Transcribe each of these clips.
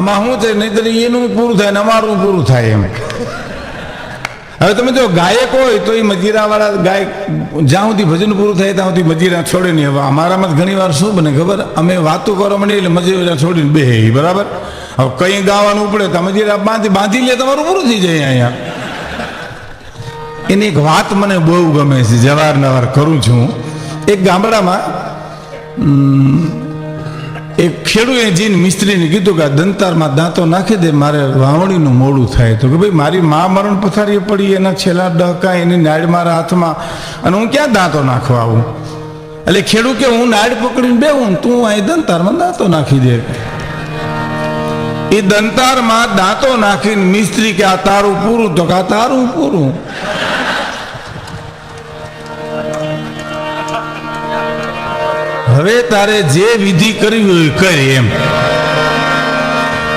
આમાં શું છે? નહીં એનું પૂરું થાય ને અમારું પૂરું થાય એમ. હવે તમે જો ગાયક હોય તો એ મજીરાવાળા ગાયક જ્યાં સુધી ભજન પૂરું થાય ત્યાં સુધી મજીરા છોડે નહીં. હવે અમારામાં ઘણી વાર શું બને ખબર? અમે વાતો કરવા માંડીએ એટલે મજીરા છોડીને બે બરાબર? હવે કંઈ ગાવાનું પડે તો મજીરા બાંધી બાંધી લે, તમારું પૂરું થઈ જાય અહીંયા. એની એક વાત મને બહુ ગમે છે. જવારનવાર કરું છું. એક ગામડામાં એક ખેડૂએ જીન મિસ્ત્રીને કીધું કે આ દંતારમાં દાંતો નાખી દે, મારે વાવણીનું મોડું થાય. તો કે ભાઈ, મારી મા મરણ પથારીએ પડી, એના છેલ્લા ડહકા, એની નાડ મારા હાથમાં, અને હું ક્યાં દાંતો નાખવા આવું? એટલે ખેડૂત કે હું નાડ પકડીને બેહું, તું અહીં દંતારમાં દાંતો નાખી દે. એ દંતારમાં દાંતો નાખીને મિસ્ત્રી કે આ તારું પૂરું, તો કે આ તારું પૂરું. હવે તારે જે વિધિ કરવી હોય કર એમ.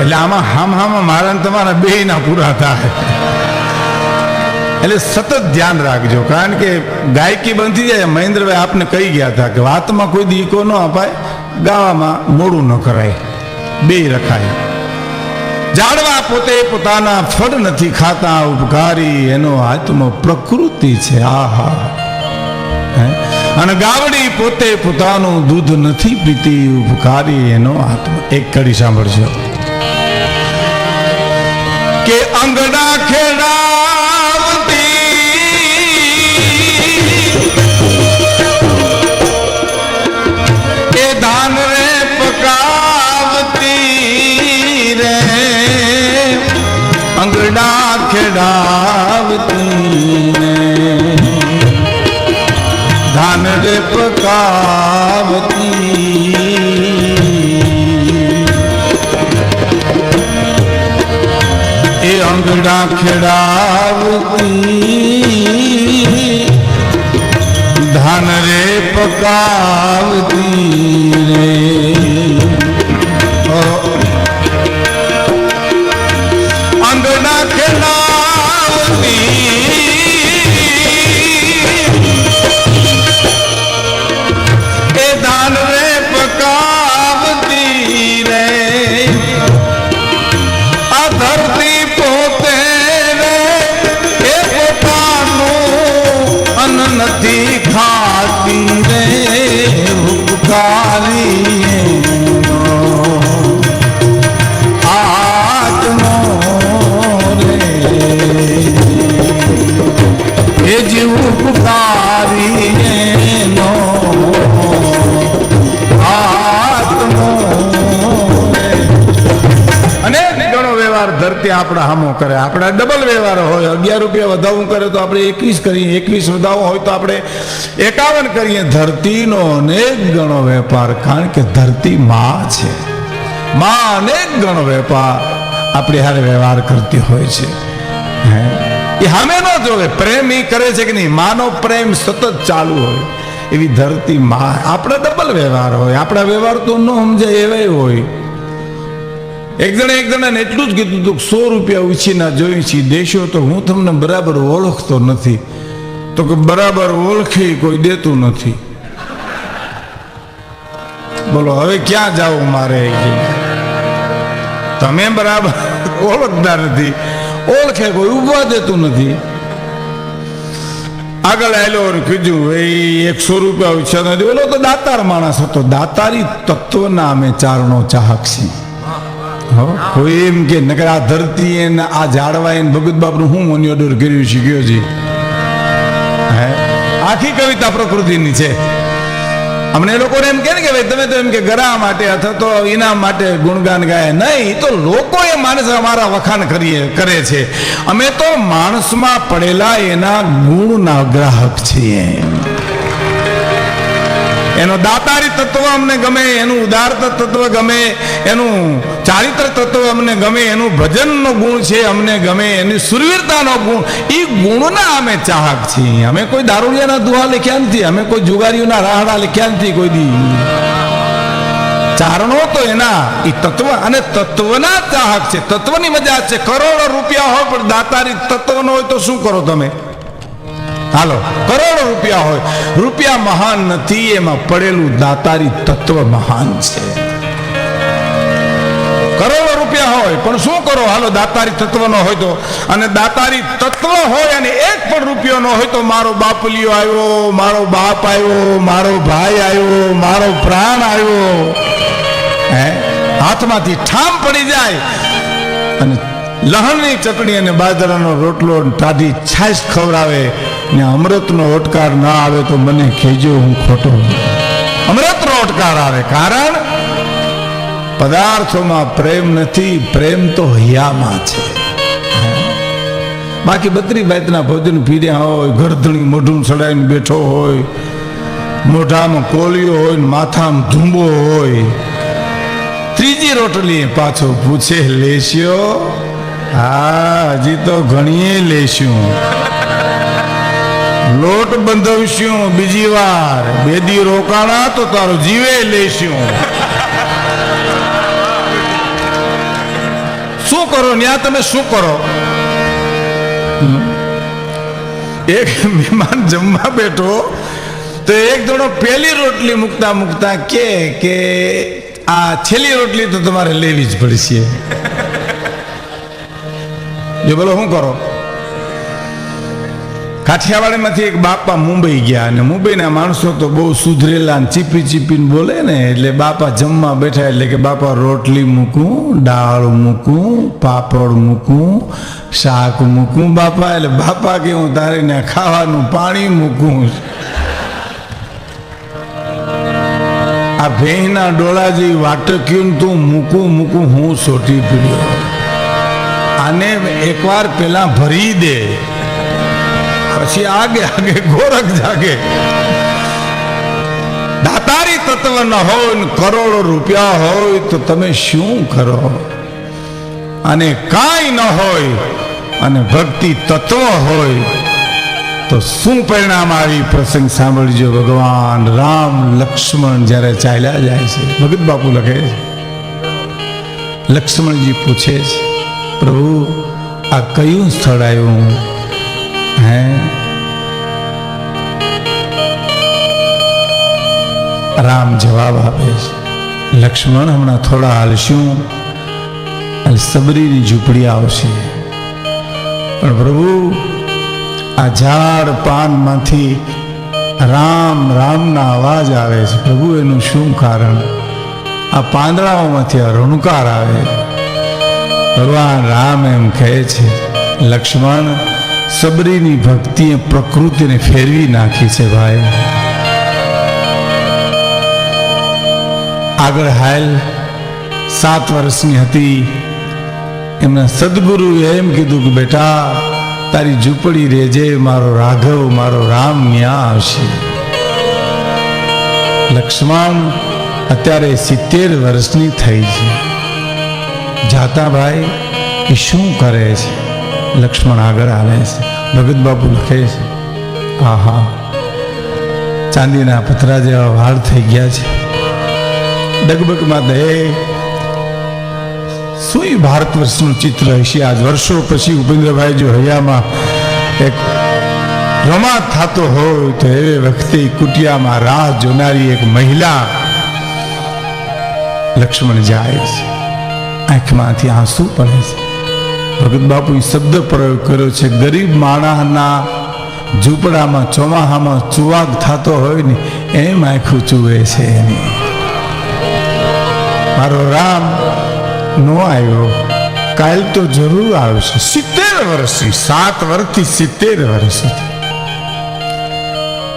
એટલે આમાં હામ હામ મારા તમારા બે ના પૂરા થાય. એટલે સતત ધ્યાન રાખજો, કારણ કે ગાયકી બનતી જાય, મહેન્દ્રભાઈ આપને કહી ગયા હતા કે વાતમાં કોઈ દીકો ન અપાય, ગાવામાં મોડું ન કરાય બે રખાય. જાડવા પોતે પોતાના ફળ નથી ખાતા, ઉપકારી, એનો આત્મ પ્રકૃતિ છે. આહા. હે? અને ગાવડી પોતે પોતાનું દૂધ નથી પીતી, ઉપકારી એનો આત્મા. એક કડી સાંભળજો. કે અંગડા અંગડા ખેડાવતી. રે પકાવતી એ અંગડા ખેડાવતી ધન રે પકાવતી આપણા ડબલ વ્યવહાર હોય, અગિયાર રૂપિયા વધાવું કરે તો આપણે એકવીસ કરીએ, એકવીસ વધાવો હોય તો આપણે એકાવન કરીએ. ધરતીનો અનેક ગણો વેપાર, કારણ કે ધરતી માં છે. માં અનેક ગણો વેપાર આપણે હારે વ્યવહાર કરતી હોય છે. હે? એ હામે ન જોવે, પ્રેમ એ કરે છે કે નહીં? માનો પ્રેમ સતત ચાલુ હોય. એવી ધરતી માં, આપણા ડબલ વ્યવહાર હોય. આપણા વ્યવહાર તો ન સમજાય એવાય હોય. એક જણે એક જણાને એટલું જ કીધું હતું સો રૂપિયા ઉછીના જોઈ છી. દેશો તો હું તમને બરાબર ઓળખતો નથી. તો કે બરાબર ઓળખી કોઈ દેતું નથી. બોલો, હવે ક્યાં જાવું મારે તમે બરાબર ઓળખતા નથી. ઓળખે કોઈ ઊભા દેતું નથી. આગળ આવેલો કીધું ભાઈ એકસો રૂપિયા ઓછા નથી. બોલો, તો દાતાર માણસ હતો. દાતારી તત્વના અમે ચારણો ચાહક છીએ. એમ કે, નકર આ ધરતી એને આ ઝાડવા એને ભગત બાપનું હું મોનિયોડર કર્યું શીખ્યો છે? હે? આખી કવિતા પ્રકૃતિની છે. અમને એ લોકોને એમ કે ને કે ભાઈ, તમે તો એમ કે ગરા માટે અથવા તો ઇનામ માટે ગુણગાન ગાય. નહીં તો લોકો એ માણસ અમારા વખાણ કરીએ, કરે છે. અમે તો માણસમાં પડેલા એના ગુણના ગ્રાહક છીએ. એનો દાતારી તત્વ અમને ગમે, એનું ઉદારતા તત્વ ગમે, એનું ચારિત્ર તત્વ અમને ગમે, એનું ભજનનો ગુણ છે અમને ગમે, એની સુરવીરતાનો ગુણ એ ગુણના અમે ચાહક છીએ. અમે કોઈ દારૂડિયાના દુહા લખ્યા નથી, અમે કોઈ જુગારીઓના રાહડા લખ્યા નથી કોઈ દી. ચારણો તો એના એ તત્વ અને તત્વના ચાહક છે. તત્વની મજા છે. કરોડો રૂપિયા હોય, પણ દાતારી તત્વનો હોય તો શું કરો તમે? હાલો, કરોડો રૂપિયા હોય. રૂપિયા મહાન નથી, એમાં પડેલું દાતારી તત્વ મહાન છે. હોય, પણ શું કરો? હાલો, દાતારી તત્વનો હોય તો. અને દાતારી તત્વ હોય અને એક પણ રૂપિયો ન હોય તો મારો બાપલિયો આવ્યો, મારો બાપ આવ્યો, મારો ભાઈ આવ્યો, મારો પ્રાણ આવ્યો. હે? હાથમાંથી ઠામ પડી જાય. અને લહણની ચટણી અને બાજરાનો રોટલો ટાઢી છાશ ખવડાવે ને અમૃતનો ઓટકાર ના આવે તો મને કહેજો હું ખોટો. અમૃતનો ઓટકાર આવે. કારણ પદાર્થોમાં પ્રેમ નથી, પ્રેમ તો હૈયામાં છે. બાકી બત્રી બાતના ભોજન પીર્યા હોય, ગરધણી મોઢું ચડાવીને બેઠો હોય, મોઢામાં કોલિયો હોય માથામાં ધૂંબો હોય, ત્રીજી રોટલી પાછો પૂછે લેશ્યો હા, હજી તો ઘણીએ લેશું લોટ બંધવશું બીજી વાર. બેદી રોકાણા તો તારો જીવે લેશું શું કરો ત્યાં તમે શું કરો? એક મહેમાન જમવા બેઠો, તો એક જણો પહેલી રોટલી મૂકતા મૂકતા કે કે, આ છેલ્લી રોટલી તો તમારે લેવી જ પડશે. જો બોલો, શું કરો? કાઠિયાવાડમાંથી એક બાપા મુંબઈ ગયા અને મુંબઈના માણસો તો બહુ સુધરેલા ને ચીપી ચીપીને બોલે ને, એટલે બાપા જમવા બેઠા એટલે કે બાપા રોટલી મૂકું, દાળ મૂકું, પાપડ મૂકું, શાક મૂકું બાપા, એટલે બાપા કે હું તારે ને ખાવાનું પાણી મૂકું. આ ભેંના ડોળા જેવી વાટક્યું તું મૂકું મૂકું, હું સોટી પીડ્યો. આને એકવાર પેલા ભરી દે. પછી આગે આગે ગોરખ જાગે. દાતારી તત્વ ન હોય કરોડો રૂપિયા હોય તો તમે શું કરો? અને કાંઈ ન હોય અને ભક્તિ તત્વ હોય તો શું પરિણામ આવી? પ્રસંગ સાંભળજો ભગવાન. રામ લક્ષ્મણ જ્યારે ચાલ્યા જાય છે, ભગત બાપુ લખે છે. લક્ષ્મણજી પૂછે છે, પ્રભુ, આ કયું સ્થળ આવ્યું? હે રામ જવાબ આપે છે લક્ષ્મણ હમણાં થોડા હાલશું સબરીની ઝૂંપડી આવશે પણ પ્રભુ આ ઝાડ પાનમાંથી રામ રામના અવાજ આવે છે પ્રભુ એનું શું કારણ? આ પાંદડાઓમાંથી રણુકાર આવે। ભગવાન રામ એમ કહે છે, લક્ષ્મણ સબરીની ભક્તિએ પ્રકૃતિને ફેરવી નાખી છે ભાઈ. આગળ હાલ સાત વર્ષની હતી. એમના સદગુરુએ એમ કીધું કે, બેટા, તારી ઝૂંપડી રેજે મારો રાઘવ, મારો રામ ન્યા આવશે. લક્ષ્મણ અત્યારે સિત્તેર વર્ષની થઈ છે. જાતા ભાઈ, એ શું કરે છે? લક્ષ્મણ આગળ આવે છે. ભગત બાપુ લખે છે, આહા, ચાંદીના પથરા જેવા વાળ થઈ ગયા છે. ડગબગમાં દે શું ભારત વર્ષનું ચિત્ર હશે. આજ વર્ષો પછી ઉપેન્દ્રભાઈ જો હૈયામાં એક રમા થતો હોય, તો એ વખતે કુટિયામાં રાહ જોનારી એક મહિલા લક્ષ્મણ જાય છે. આંખમાંથી આંસુ પડે છે. ભગત બાપુ શબ્દ પ્રયોગ કર્યો છે, ગરીબ માણસના ઝૂંપડામાં, ચોમાહામાં ચુવાગ થતો હોય ને, એમ આખું ચૂવે છે એની. મારો રામ નો આવ્યો. કાલ તો જરૂર આવશે. સિત્તેર વર્ષથી, સાત વર્ષથી સિત્તેર વર્ષ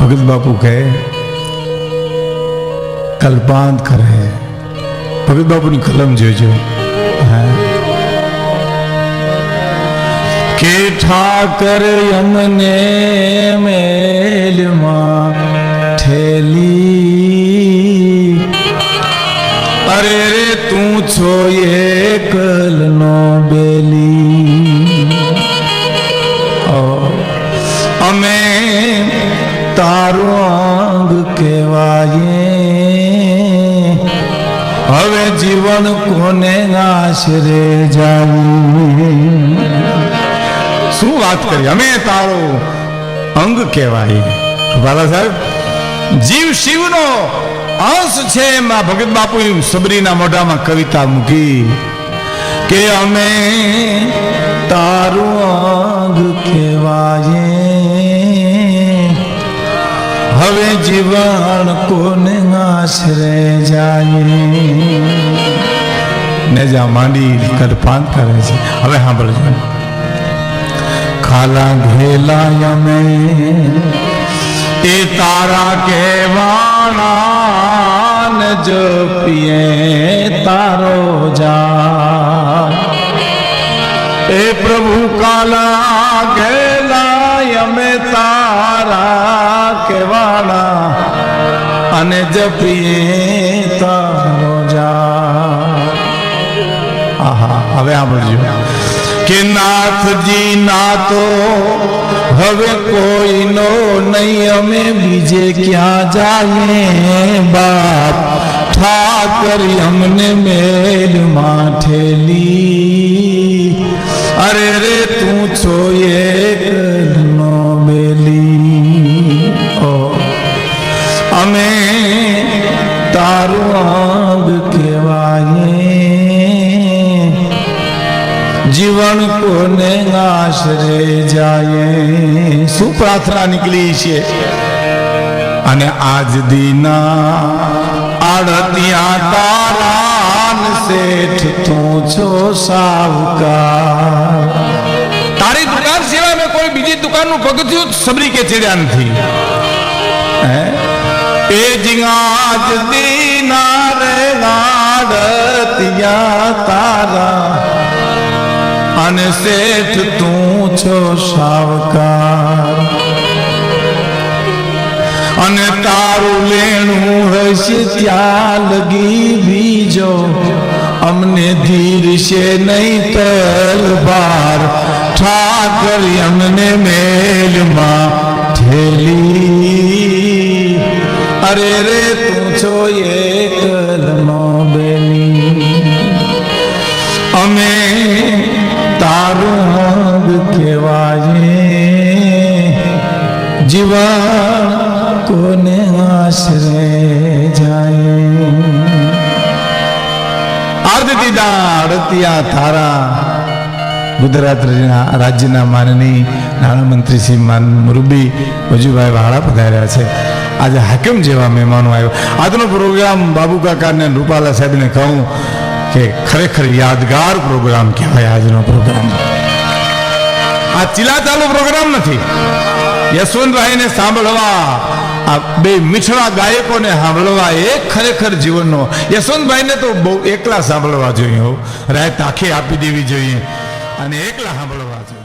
ભગત બાપુ કહે, કલ્પાંત કરે. ભગત બાપુની કલમ જોજો. કે ઠાકર યમને મેલમાં ઠેલી. અરે રે, તું છો એકલ નો બેલી અમે તારું અંગ કહેવાય. હવે જીવન કોને આશરે જાવું? શું વાત કરી? અમે તારો અંગ કહેવાય. બાલા સાહેબ, જીવ શિવનો અંશ છે એમાં ભગત બાપુ સબરીના મોઢામાં કવિતા મૂકી કે અમે તારું અંગ કહેવાય. હવે જીવન કોને આશરે જાય? ને જ્યાં માંડી કરપાન કરે છે. હવે સાંભળજો. ખાલા ઘેલા અમે એ તારા કહેવાણા ને જપીએ તારો જા એ પ્રભુ કાલા ઘેલા અમે તારા કહેવાણા અને જપીએ તારો જા આહા હવે સાંભળજો કે નાથજી ના તો હવે કોઈનો નહીં, અમે બીજે ક્યાં જાય બાપ? ઠાકરી અમને મેલ માઠેલી. અરે રે પ્રાર્થના નીકળી છે. અને આજ દીના આડતિયા તારાન શેઠ તું છો સાવકાર. તારી દુકાન સિવાય મેં કોઈ બીજી દુકાનનું પગથિયું સબરી કે ચડ્યા નથી. હે? એ જીગાજ દીના રે આડતિયા તારા. અને શેઠ, તું છો સાવકાર. અને તારું લેણું હશે ત્યાં લગી બીજો. અમને ધીર છે નહીં તલવાર. ઠાકર અમને મેલમાં ઠેલી. અરે રે, તું છો એકલનો દાડતિયા તારા ગુજરાત રાજ્યના માનની નાણામંત્રી માન મુરબી વજુભાઈ વાળા પધાર્યા છે. આજે હાકમ જેવા મહેમાનો આવ્યો. આજનો પ્રોગ્રામ બાબુ કાકાને રૂપાલા સાહેબને કહું કે ખરેખર યાદગાર પ્રોગ્રામ કહેવાય આજનો પ્રોગ્રામ. આ ચિલા ચાલુ પ્રોગ્રામ નથી. યશવંતભાઈને સાંભળવા આ બે મીઠડા ગાયકોને સાંભળવા એ ખરેખર જીવનનો. યશવંતભાઈને તો બહુ એકલા સાંભળવા જોઈએ રાત આખી આપી દેવી જોઈએ અને એકલા સાંભળવા જોઈએ.